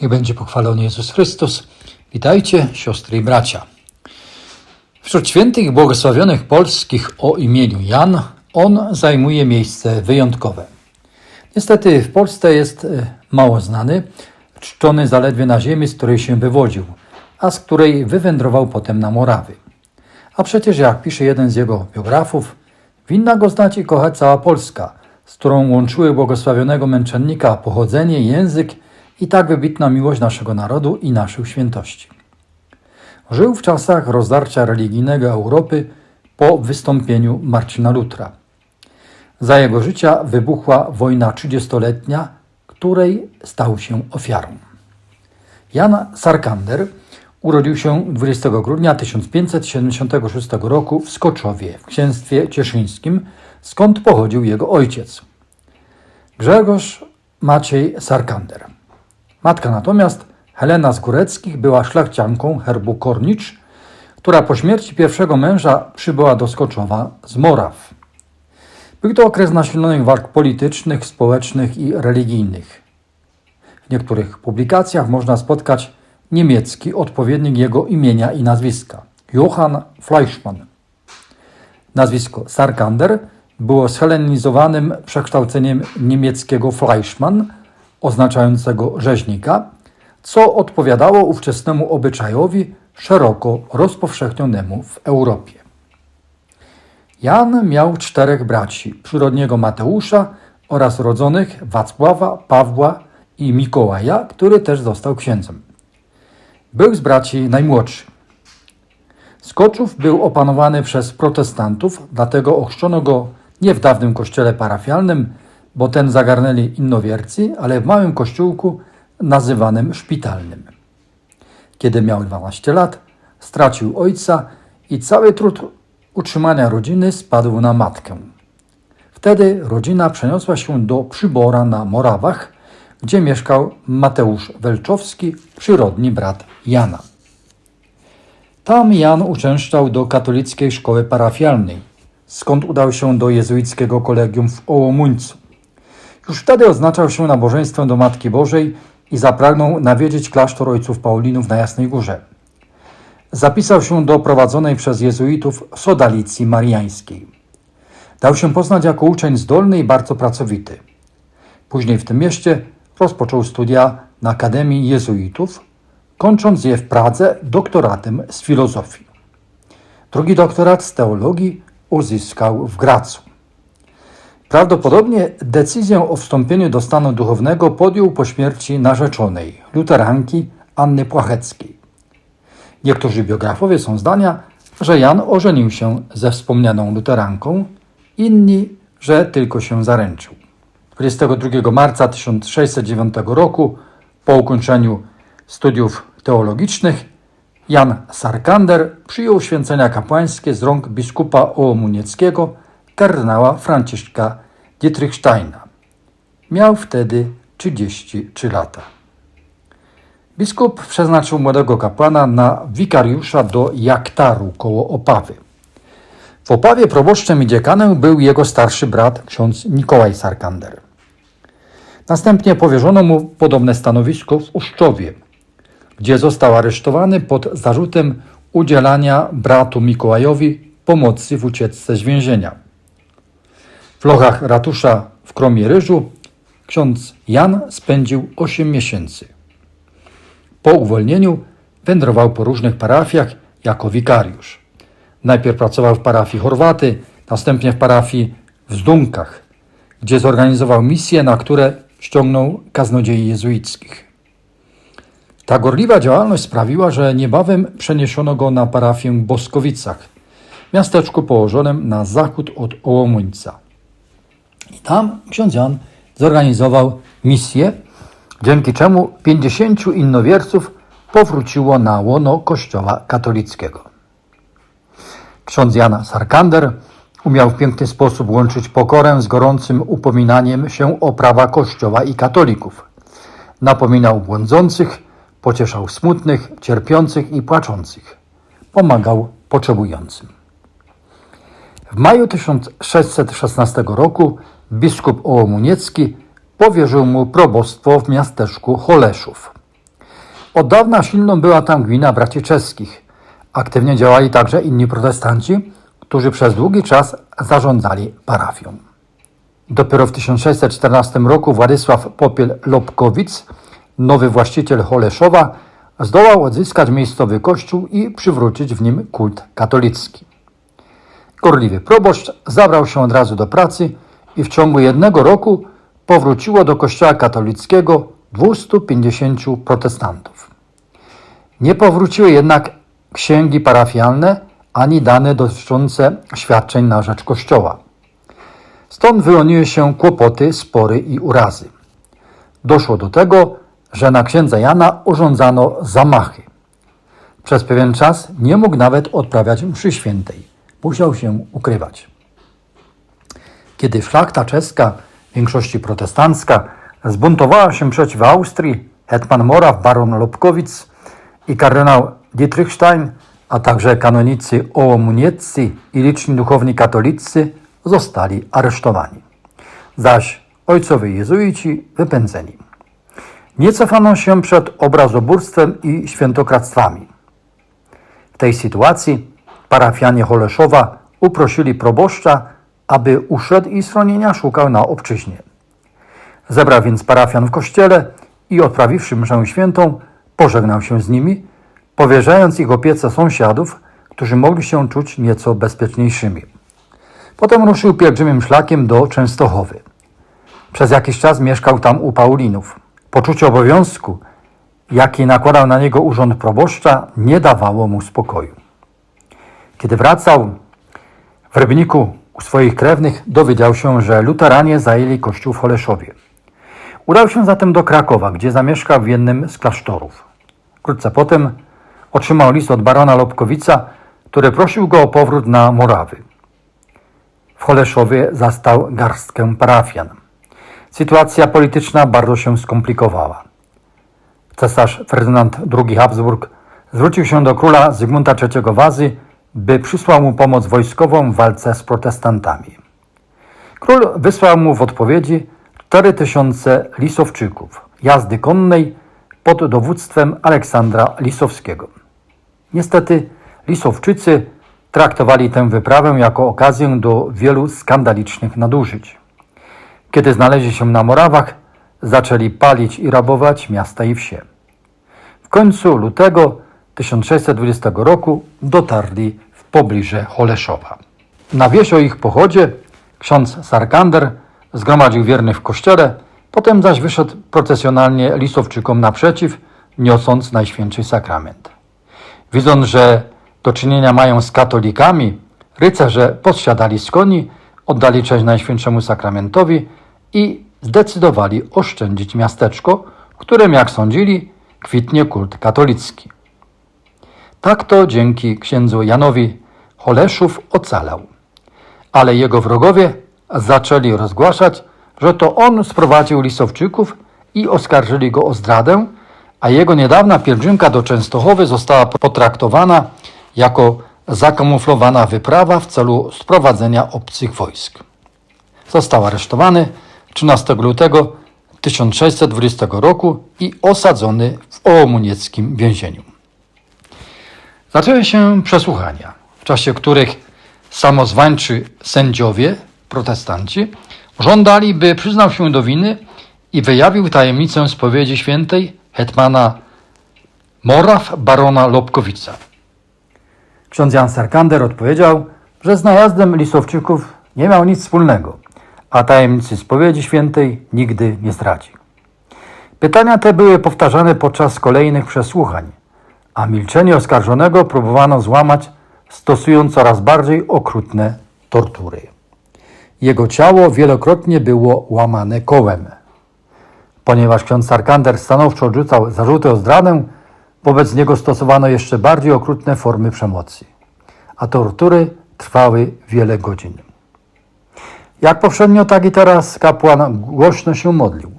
Niech będzie pochwalony Jezus Chrystus. Witajcie, siostry i bracia. Wśród świętych i błogosławionych polskich o imieniu Jan, on zajmuje miejsce wyjątkowe. Niestety w Polsce jest e, mało znany, czczony zaledwie na ziemi, z której się wywodził, a z której wywędrował potem na Morawy. A przecież, jak pisze jeden z jego biografów, winna go znać i kochać cała Polska, z którą łączyły błogosławionego męczennika pochodzenie, język i tak wybitna miłość naszego narodu i naszych świętości. Żył w czasach rozdarcia religijnego Europy po wystąpieniu Marcina Lutra. Za jego życia wybuchła wojna trzydziestoletnia, której stał się ofiarą. Jan Sarkander urodził się 20 grudnia 1576 roku w Skoczowie w księstwie cieszyńskim, skąd pochodził jego ojciec. Grzegorz Maciej Sarkander. Matka natomiast, Helena z Góreckich, była szlachcianką herbu Kornicz, która po śmierci pierwszego męża przybyła do Skoczowa z Moraw. Był to okres nasilonych walk politycznych, społecznych i religijnych. W niektórych publikacjach można spotkać niemiecki odpowiednik jego imienia i nazwiska Johann Fleischmann. Nazwisko Sarkander było schelenizowanym przekształceniem niemieckiego Fleischmann, oznaczającego rzeźnika, co odpowiadało ówczesnemu obyczajowi szeroko rozpowszechnionemu w Europie. Jan miał czterech braci, przyrodniego Mateusza oraz rodzonych Wacława, Pawła i Mikołaja, który też został księdzem. Był z braci najmłodszy. Skoczów był opanowany przez protestantów, dlatego ochrzczono go nie w dawnym kościele parafialnym, bo ten zagarnęli innowiercy, ale w małym kościółku nazywanym szpitalnym. Kiedy miał 12 lat, stracił ojca i cały trud utrzymania rodziny spadł na matkę. Wtedy rodzina przeniosła się do Przybora na Morawach, gdzie mieszkał Mateusz Welczowski, przyrodni brat Jana. Tam Jan uczęszczał do katolickiej szkoły parafialnej, skąd udał się do jezuickiego kolegium w Ołomuńcu. Już wtedy oznaczał się nabożeństwem do Matki Bożej i zapragnął nawiedzić klasztor ojców Paulinów na Jasnej Górze. Zapisał się do prowadzonej przez jezuitów sodalicji mariańskiej. Dał się poznać jako uczeń zdolny i bardzo pracowity. Później w tym mieście rozpoczął studia na Akademii Jezuitów, kończąc je w Pradze doktoratem z filozofii. Drugi doktorat z teologii uzyskał w Gracu. Prawdopodobnie decyzję o wstąpieniu do stanu duchownego podjął po śmierci narzeczonej, luteranki Anny Płacheckiej. Niektórzy biografowie są zdania, że Jan ożenił się ze wspomnianą luteranką, inni, że tylko się zaręczył. 22 marca 1609 roku, po ukończeniu studiów teologicznych, Jan Sarkander przyjął święcenia kapłańskie z rąk biskupa Ołomunieckiego, kardynała Franciszka Dietrichsteina. Miał wtedy 33 lata. Biskup przeznaczył młodego kapłana na wikariusza do Jaktaru koło Opawy. W Opawie proboszczem i dziekanem był jego starszy brat, ksiądz Nikołaj Sarkander. Następnie powierzono mu podobne stanowisko w Uszczowie, gdzie został aresztowany pod zarzutem udzielania bratu Mikołajowi pomocy w ucieczce z więzienia. W lochach ratusza w Kromie Ryżu ksiądz Jan spędził 8 miesięcy. Po uwolnieniu wędrował po różnych parafiach jako wikariusz. Najpierw pracował w parafii Chorwaty, następnie w parafii w Zdunkach, gdzie zorganizował misje, na które ściągnął kaznodziei jezuickich. Ta gorliwa działalność sprawiła, że niebawem przeniesiono go na parafię w Boskowicach, miasteczku położonym na zachód od Ołomuńca. I tam ksiądz Jan zorganizował misję, dzięki czemu 50 innowierców powróciło na łono Kościoła katolickiego. Ksiądz Jan Sarkander umiał w piękny sposób łączyć pokorę z gorącym upominaniem się o prawa Kościoła i katolików. Napominał błądzących, pocieszał smutnych, cierpiących i płaczących. Pomagał potrzebującym. W maju 1616 roku biskup Ołomuniecki powierzył mu probostwo w miasteczku Choleszów. Od dawna silną była tam gmina braci czeskich. Aktywnie działali także inni protestanci, którzy przez długi czas zarządzali parafią. Dopiero w 1614 roku Władysław Popiel-Lobkowic, nowy właściciel Holeszowa, zdołał odzyskać miejscowy kościół i przywrócić w nim kult katolicki. Gorliwy proboszcz zabrał się od razu do pracy i w ciągu jednego roku powróciło do kościoła katolickiego 250 protestantów. Nie powróciły jednak księgi parafialne ani dane dotyczące świadczeń na rzecz kościoła. Stąd wyłoniły się kłopoty, spory i urazy. Doszło do tego, że na księdza Jana urządzano zamachy. Przez pewien czas nie mógł nawet odprawiać mszy świętej. Musiał się ukrywać. Kiedy szlachta czeska, w większości protestancka, zbuntowała się przeciw Austrii, hetman Moraw, baron Lobkowicz i kardynał Dietrichstein, a także kanonicy Ołomunieccy i liczni duchowni katolicy zostali aresztowani. Zaś ojcowie jezuici wypędzeni. Nie cofano się przed obrazobórstwem i świętokradztwami. W tej sytuacji parafianie Holeszowa uprosili proboszcza, aby uszedł i schronienia szukał na obczyźnie. Zebrał więc parafian w kościele i odprawiwszy mszę świętą, pożegnał się z nimi, powierzając ich opiece sąsiadów, którzy mogli się czuć nieco bezpieczniejszymi. Potem ruszył pielgrzymim szlakiem do Częstochowy. Przez jakiś czas mieszkał tam u Paulinów. Poczucie obowiązku, jaki nakładał na niego urząd proboszcza, nie dawało mu spokoju. Kiedy wracał w Rybniku u swoich krewnych, dowiedział się, że luteranie zajęli kościół w Holeszowie. Udał się zatem do Krakowa, gdzie zamieszkał w jednym z klasztorów. Wkrótce potem otrzymał list od barona Lobkowica, który prosił go o powrót na Morawy. W Holeszowie zastał garstkę parafian. Sytuacja polityczna bardzo się skomplikowała. Cesarz Ferdynand II Habsburg zwrócił się do króla Zygmunta III Wazy, by przysłał mu pomoc wojskową w walce z protestantami. Król wysłał mu w odpowiedzi 4000 lisowczyków jazdy konnej pod dowództwem Aleksandra Lisowskiego. Niestety Lisowczycy traktowali tę wyprawę jako okazję do wielu skandalicznych nadużyć. Kiedy znaleźli się na Morawach, zaczęli palić i rabować miasta i wsie. W końcu lutego 1620 roku dotarli w pobliże Holeszowa. Na wieś o ich pochodzie ksiądz Sarkander zgromadził wiernych w kościele, potem zaś wyszedł procesjonalnie lisowczykom naprzeciw, niosąc Najświętszy Sakrament. Widząc, że do czynienia mają z katolikami, rycerze podsiadali z koni, oddali cześć Najświętszemu Sakramentowi i zdecydowali oszczędzić miasteczko, którym, jak sądzili, kwitnie kult katolicki. Tak to dzięki księdzu Janowi Holeszów ocalał. Ale jego wrogowie zaczęli rozgłaszać, że to on sprowadził Lisowczyków i oskarżyli go o zdradę, a jego niedawna pielgrzymka do Częstochowy została potraktowana jako zakamuflowana wyprawa w celu sprowadzenia obcych wojsk. Został aresztowany 13 lutego 1620 roku i osadzony w ołomunieckim więzieniu. Zaczęły się przesłuchania, w czasie których samozwańczy sędziowie, protestanci, żądali, by przyznał się do winy i wyjawił tajemnicę spowiedzi świętej hetmana Moraw barona Lobkowica. Ksiądz Jan Sarkander odpowiedział, że z najazdem Lisowczyków nie miał nic wspólnego, a tajemnicy spowiedzi świętej nigdy nie zdradzi. Pytania te były powtarzane podczas kolejnych przesłuchań, a milczenie oskarżonego próbowano złamać, stosując coraz bardziej okrutne tortury. Jego ciało wielokrotnie było łamane kołem. Ponieważ ksiądz Sarkander stanowczo odrzucał zarzuty o zdradę, wobec niego stosowano jeszcze bardziej okrutne formy przemocy, a tortury trwały wiele godzin. Jak poprzednio, tak i teraz kapłan głośno się modlił.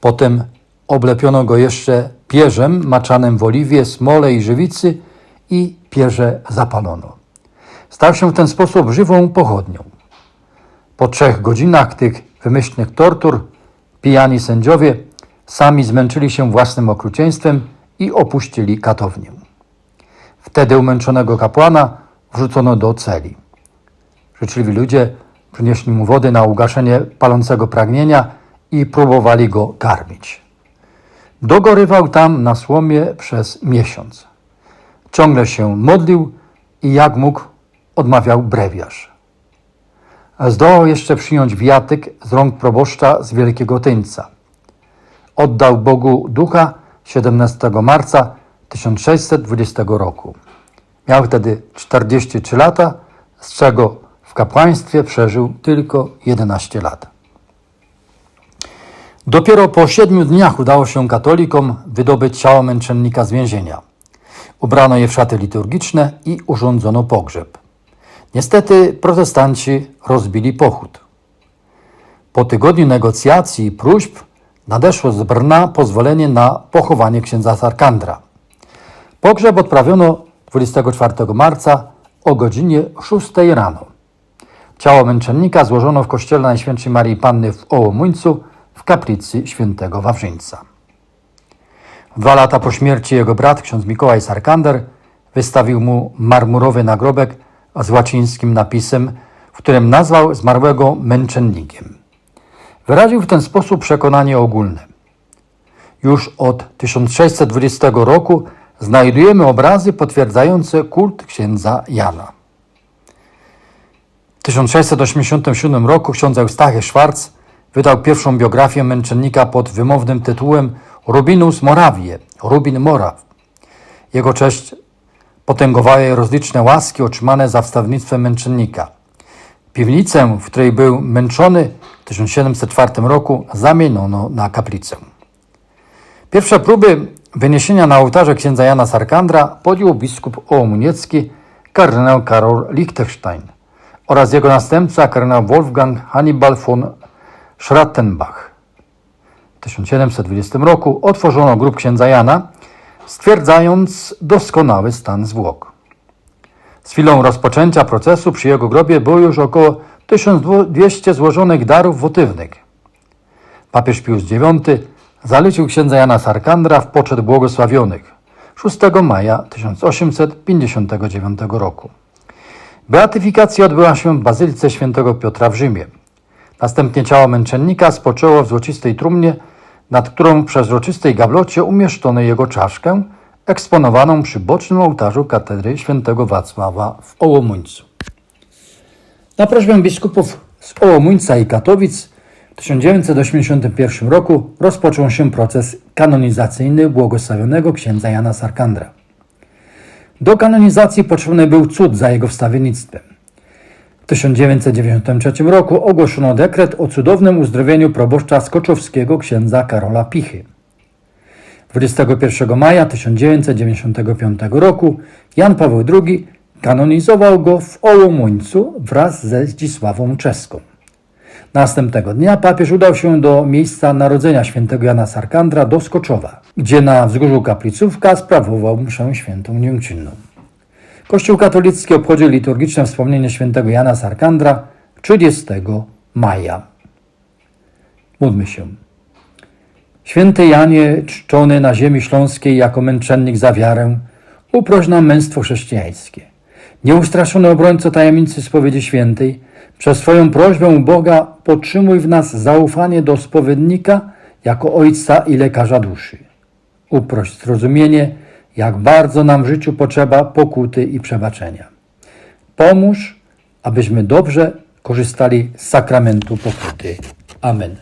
Potem oblepiono go jeszcze pierzem maczanym w oliwie, smole i żywicy i pierze zapalono. Stał się w ten sposób żywą pochodnią. Po trzech godzinach tych wymyślnych tortur pijani sędziowie sami zmęczyli się własnym okrucieństwem i opuścili katownię. Wtedy umęczonego kapłana wrzucono do celi. Życzliwi ludzie przynieśli mu wody na ugaszenie palącego pragnienia i próbowali go karmić. Dogorywał tam na słomie przez miesiąc. Ciągle się modlił i jak mógł odmawiał brewiarz. Zdołał jeszcze przyjąć wiatyk z rąk proboszcza z Wielkiego Tyńca. Oddał Bogu ducha 17 marca 1620 roku. Miał wtedy 43 lata, z czego w kapłaństwie przeżył tylko 11 lat. Dopiero po siedmiu dniach udało się katolikom wydobyć ciało męczennika z więzienia. Ubrano je w szaty liturgiczne i urządzono pogrzeb. Niestety protestanci rozbili pochód. Po tygodniu negocjacji i próśb nadeszło z Brna pozwolenie na pochowanie księdza Sarkandra. Pogrzeb odprawiono 24 marca o godzinie 6 rano. Ciało męczennika złożono w kościele Najświętszej Marii Panny w Ołomuńcu w kaplicy świętego Wawrzyńca. Dwa lata po śmierci jego brat, ksiądz Mikołaj Sarkander, wystawił mu marmurowy nagrobek z łacińskim napisem, w którym nazwał zmarłego męczennikiem. Wyraził w ten sposób przekonanie ogólne. Już od 1620 roku znajdujemy obrazy potwierdzające kult księdza Jana. W 1687 roku ksiądz Eustachy Schwarz wydał pierwszą biografię męczennika pod wymownym tytułem Rubinus Morawie, Rubin Moraw. Jego cześć potęgowały rozliczne łaski otrzymane za wstawnictwem męczennika. Piwnicę, w której był męczony w 1704 roku, zamieniono na kaplicę. Pierwsze próby wyniesienia na ołtarze księdza Jana Sarkandra podjął biskup ołomuniecki kardynał Karol Liechtenstein oraz jego następca kardynał Wolfgang Hannibal von Schrattenbach. W 1720 roku otworzono grób księdza Jana, stwierdzając doskonały stan zwłok. Z chwilą rozpoczęcia procesu przy jego grobie było już około 1200 złożonych darów wotywnych. Papież Pius IX zalecił księdza Jana Sarkandra w poczet błogosławionych 6 maja 1859 roku. Beatyfikacja odbyła się w Bazylice Świętego Piotra w Rzymie. Następnie ciało męczennika spoczęło w złocistej trumnie, nad którą w przezroczystej gablocie umieszczono jego czaszkę, eksponowaną przy bocznym ołtarzu katedry świętego Wacława w Ołomuńcu. Na prośbę biskupów z Ołomuńca i Katowic w 1981 roku rozpoczął się proces kanonizacyjny błogosławionego księdza Jana Sarkandra. Do kanonizacji potrzebny był cud za jego wstawiennictwem. W 1993 roku ogłoszono dekret o cudownym uzdrowieniu proboszcza skoczowskiego księdza Karola Pichy. 21 maja 1995 roku Jan Paweł II kanonizował go w Ołomuńcu wraz ze Zdzisławą Czeską. Następnego dnia papież udał się do miejsca narodzenia świętego Jana Sarkandra do Skoczowa, gdzie na wzgórzu Kaplicówka sprawował mszę świętą dziękczynną. Kościół katolicki obchodzi liturgiczne wspomnienie świętego Jana Sarkandra 30 maja. Módlmy się. Święty Janie, czczony na ziemi śląskiej jako męczennik za wiarę, uproś nam męstwo chrześcijańskie. Nieustraszony obrońco tajemnicy spowiedzi świętej, przez Twoją prośbę Boga podtrzymuj w nas zaufanie do spowiednika jako ojca i lekarza duszy. Uproś zrozumienie, jak bardzo nam w życiu potrzeba pokuty i przebaczenia. Pomóż, abyśmy dobrze korzystali z sakramentu pokuty. Amen.